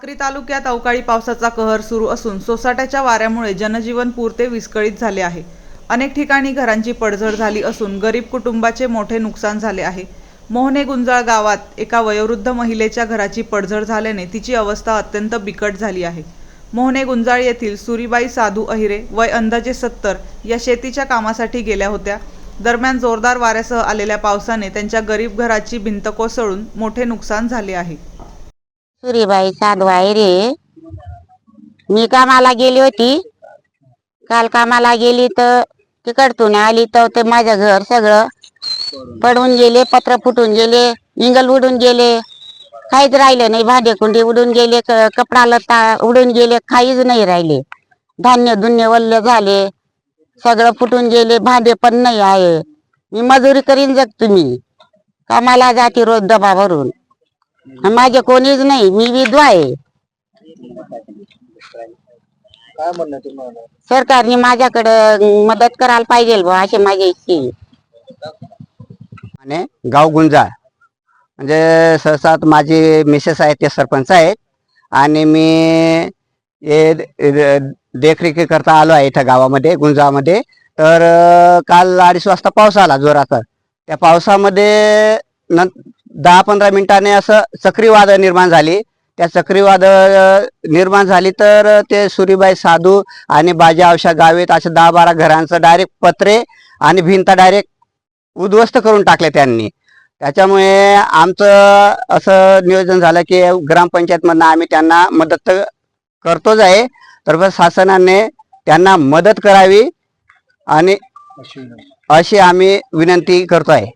साक्री तालुक्यात अवकाळी पावसाचा कहर सुरू असून सोसाट्याच्या वाऱ्यामुळे जनजीवन पुरते विस्कळीत झाले आहे. अनेक ठिकाणी घरांची पडझड झाली असून गरीब कुटुंबाचे मोठे नुकसान झाले आहे. मोहने गुंजाळ गावात एका वयोवृद्ध महिलेच्या घराची पडझड झाल्याने तिची अवस्था अत्यंत बिकट झाली आहे. मोहने गुंजाळ येथील सुरीबाई साधू अहिरे वय अंदाजे सत्तर या शेतीच्या कामासाठी गेल्या होत्या. दरम्यान जोरदार वाऱ्यासह आलेल्या पावसाने त्यांच्या गरीब घराची भिंत कोसळून मोठे नुकसान झाले आहे. सुरीबाई आहे रे. मी कामाला गेली होती. काल कामाला गेली तर तिकडतून आली तर ते माझं घर सगळं पडून गेले पत्र फुटून गेले इंगल उडून गेले. काहीच राहिलं नाही भांडे कुंडी उडून गेले क- कपडा लता उडून गेले काहीच नाही राहिले. धान्य धुन्य वल्ल झाले सगळं फुटून गेले भांडे पण नाही आहे. मी मजुरी करीन जग तुम्ही. कामाला जाते रोज डबा भरून. माझे कोणीच नाही मी विधवा आहे. काय म्हणणं तुम्हाला? सरकारने माझ्याकडे मदत करायला पाहिजे बुवा अशी माझी इच्छा आहे. आणि गाव गुंजाळ म्हणजे सहसा आता माझी मिसेस आहेत ते सरपंच आहेत. आणि मी हे देखरेखी करता आलो आहे इथं गावामध्ये गुंजाळमध्ये तर अं, काल अडीच वाजता पाऊस आला जोराचा त्या पावसामध्ये न दहा पंधरा मिनिटाने असं चक्रीवादळ निर्माण झाली. त्या चक्रीवादळ निर्माण झाली तर ते सुरीबाई साधू आणि बाजा आवशा गावेत अशा दहा बारा घरांचं डायरेक्ट पत्रे आणि भिंत डायरेक्ट उद्ध्वस्त करून टाकले त्यांनी. त्याच्यामुळे आमचं असं नियोजन झालं की ग्रामपंचायतमधनं आम्ही त्यांना मदत तर करतोच आहे. तर शासनाने त्यांना मदत करावी आणि. अशी आम्ही विनंती करतो आहे